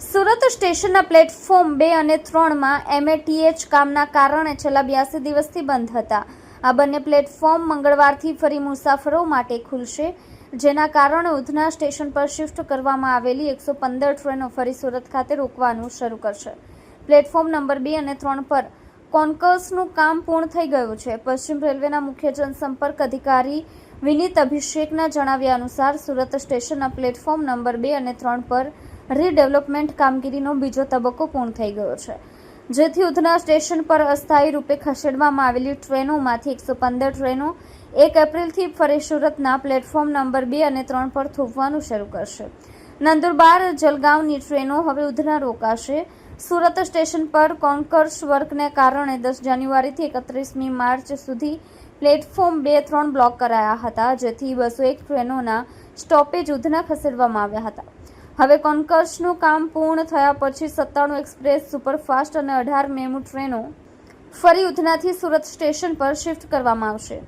સ્ટેશનના પ્લેટફોર્મ બે અને ત્રણમાં એમએટીએચ કામના કારણે છેલ્લા બ્યાસી દિવસથી બંધ હતા. આ બંને પ્લેટફોર્મ મંગળવારથી ફરી મુસાફરો માટે ખુલશે, જેના કારણે ઉધના સ્ટેશન પર શિફ્ટ કરવામાં આવેલી એકસો પંદર ટ્રેનો ફરી સુરત ખાતે રોકવાનું શરૂ કરશે. પ્લેટફોર્મ નંબર બે અને ત્રણ પર કોન્કર્સનું કામ પૂર્ણ થઈ ગયું છે. પશ્ચિમ રેલવેના મુખ્ય જનસંપર્ક અધિકારી વિનીત અભિષેકના જણાવ્યા અનુસાર સુરત સ્ટેશનના પ્લેટફોર્મ નંબર બે અને ત્રણ પર રીડેવલપમેન્ટ કામગીરીનો બીજો તબક્કો પૂર્ણ થઈ ગયો છે. જેથી ઉધના સ્ટેશન પર અસ્થાયી રૂપે ખસેડવામાં આવેલી ટ્રેનોમાંથી એકસો પંદર ટ્રેનો એક એપ્રિલથી ફરી સુરતના પ્લેટફોર્મ નંબર બે અને ત્રણ પર થોભવાનું શરૂ કરશે. નંદુરબાર, જલગાંવની ટ્રેનો હવે ઉધના રોકાશે. સુરત સ્ટેશન પર કોન્કર્સ વર્કને કારણે દસ જાન્યુઆરીથી એકત્રીસમી માર્ચ સુધી પ્લેટફોર્મ બે, ત્રણ બ્લોક કરાયા હતા, જેથી બસો એક ટ્રેનોના સ્ટોપેજ ઉધના ખસેડવામાં આવ્યા હતા. હવે કોન્કર્સનું કામ પૂર્ણ થયા પછી સત્તાણું એક્સપ્રેસ સુપરફાસ્ટ અને અઢાર મેમુ ટ્રેનો ફરી ઉધનાથી સુરત સ્ટેશન પર શિફ્ટ કરવામાં આવશે.